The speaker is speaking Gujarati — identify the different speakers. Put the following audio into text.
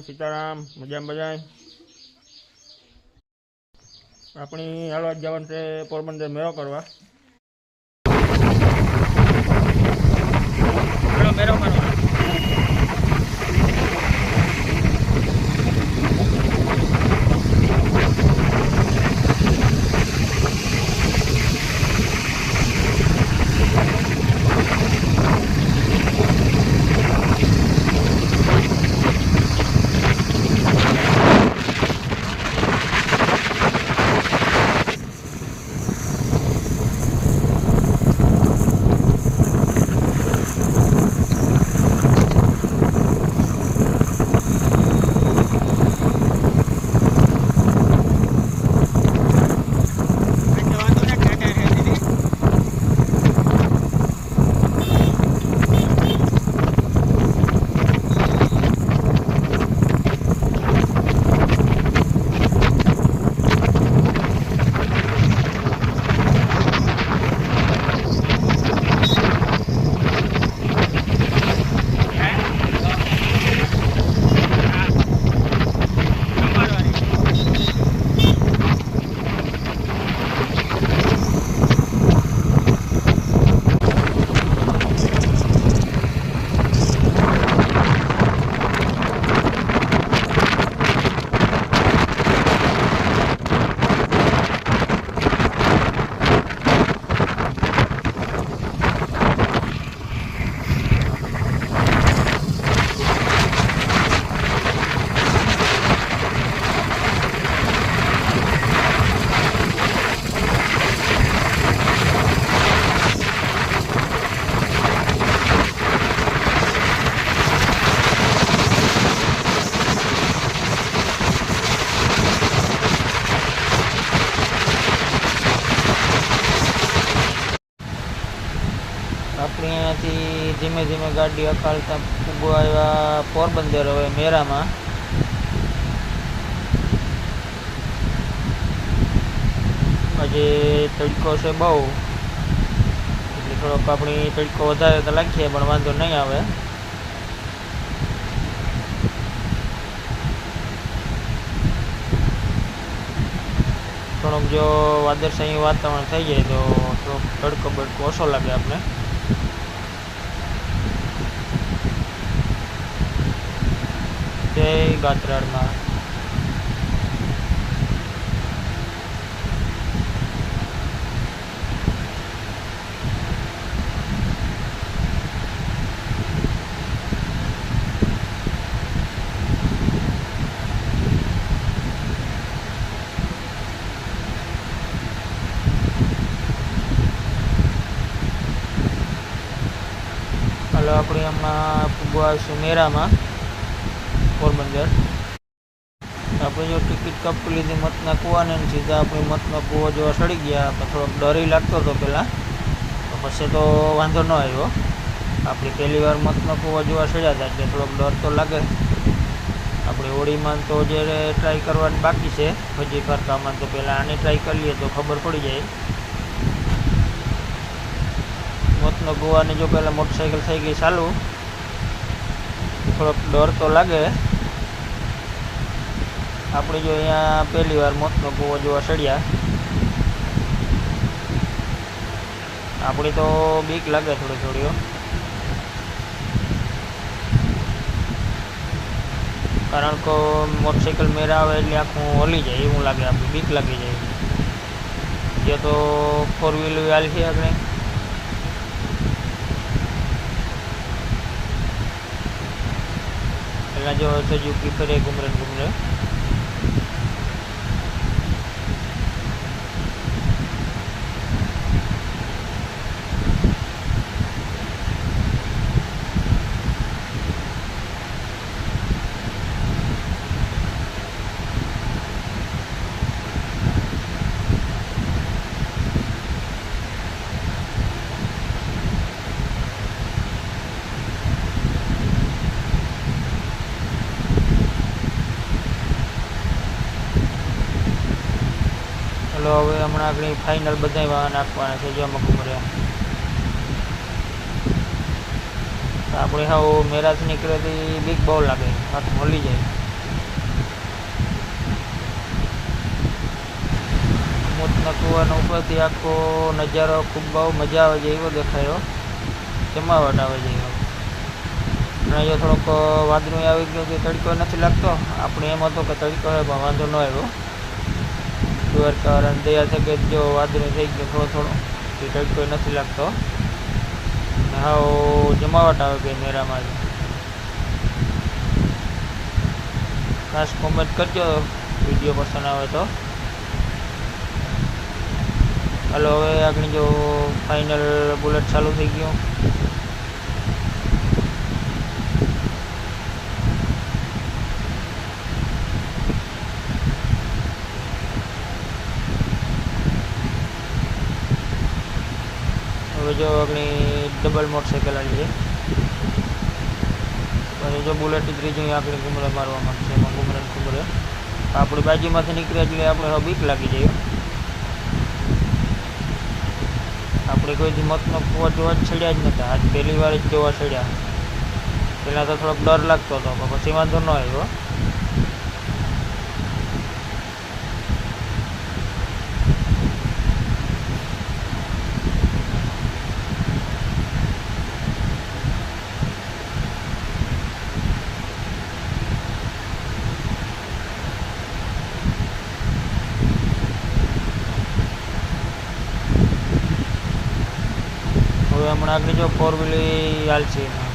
Speaker 1: રામ સીતારામ મજા બજાય આપણી હાલવા જવાનું છે પોરબંદર મેળો કરવા. મેળો કરવા આપણે અહીંયાથી ધીમે ધીમે ગાડી અકાલતા પૂગો આવ્યા પોરબંદર, હવે મેરામાં. આજે તડકો છે બહુ. એટલે થોડોક આપણે તડકો વધારે તો લાગીએ, પણ વાંધો નહીં આવે. થોડોક જો વાદળછાયું વાતાવરણ થઈ જાય તો થોડોક તડકો બડકો ઓછો લાગે આપણે. જય ગાત્રાળમાં. હાલો આપણે એમાં પૂગવા આવીશું મેરામાં. પોરબંદર. આપણે જો ટિકિટ કપી લીધી મતના કૂવાને સીધા આપણે મતનો કૂવો જોવા સડી ગયા, તો થોડોક ડરી લાગતો હતો પહેલાં તો પછી તો વાંધો ન આવ્યો. આપણી પહેલી વાર મતનો કૂવો જોવા સડ્યા હતા એટલે થોડોક ડર તો લાગે. આપણે હોળીમાં તો જે ટ્રાય કરવાની બાકી છે. હજી ફરતામાં તો પહેલાં આની ટ્રાય કરી લઈએ તો ખબર પડી જાય. મતનો ગોવાની જો પહેલાં મોટરસાઇકલ થઈ ગઈ ચાલુ, થોડોક ડર તો લાગે. આપણે જો અહીંયા પહેલી વાર મોતનો કૂવો જોવા સડ્યા આપણી તો બીક લાગે થોડી થોડીઓ કારણ કે મોટરસાઇકલ મેરા આવે એટલે આખું હલી જાય એવું લાગે, આપણે બીક લાગી જાય. જે તો ફોર વ્હીલ હાલ છે આપણે પહેલાં જો સુઝુકી ફરે ઘૂમરે ને ઘૂમરે એટલે હવે હમણાં આગળ ફાઇનલ બધા નાખવાના આપવાના છે, જો મકુમરિયા આપણે હાવ મેરાજ નીકળે તો બીક બહુ લાગે, હાથ મળી જાય. મોતના કુવાનો ઉપરથી આખો નજારો ખૂબ બહુ મજા આવે છે, એવો દેખાયો. જમાવટ આવે છે, એવો. પણ જો થોડોક વાદળું આવી ગયો કે તડકો નથી લાગતો. આપણે એમ હતો કે તડકો હોય પણ વાંધો ન આવ્યો. દ્વારકા દયા છે કે જો વાદળો થઈ ગયો, થોડો થોડો. કે તડકો નથી લાગતો. હાવ જમાવટ આવે ગઈ મેરામાં ખાસ કોમેન્ટ કરજો વીડિયો પસંદ આવે તો. હાલો, હવે આગળ જો ફાઇનલ બુલેટ ચાલુ થઈ ગયું હવે જો આગળ ડબલ મોટરસાઇકલ આવી છે. જો બુલેટ ત્રીજી આપણે ઘૂમરે મારવા માંગશે એમાં ઘૂમરે ઘૂમરે. આપણી બાજુમાંથી નીકળે એટલે આપણે હવે બીક લાગી જાય આપણે કોઈ મતનો કુવા જોવા જ ચડ્યા જ નહોતા આજ પહેલી વાર જ જોવા ચડ્યા. પહેલાં તો થોડોક ડર લાગતો હતો, પણ પછી વાંધો ન આવ્યો. હવે હમણાં આગળ જો ફોર વ્હીલ હાલશે એમાં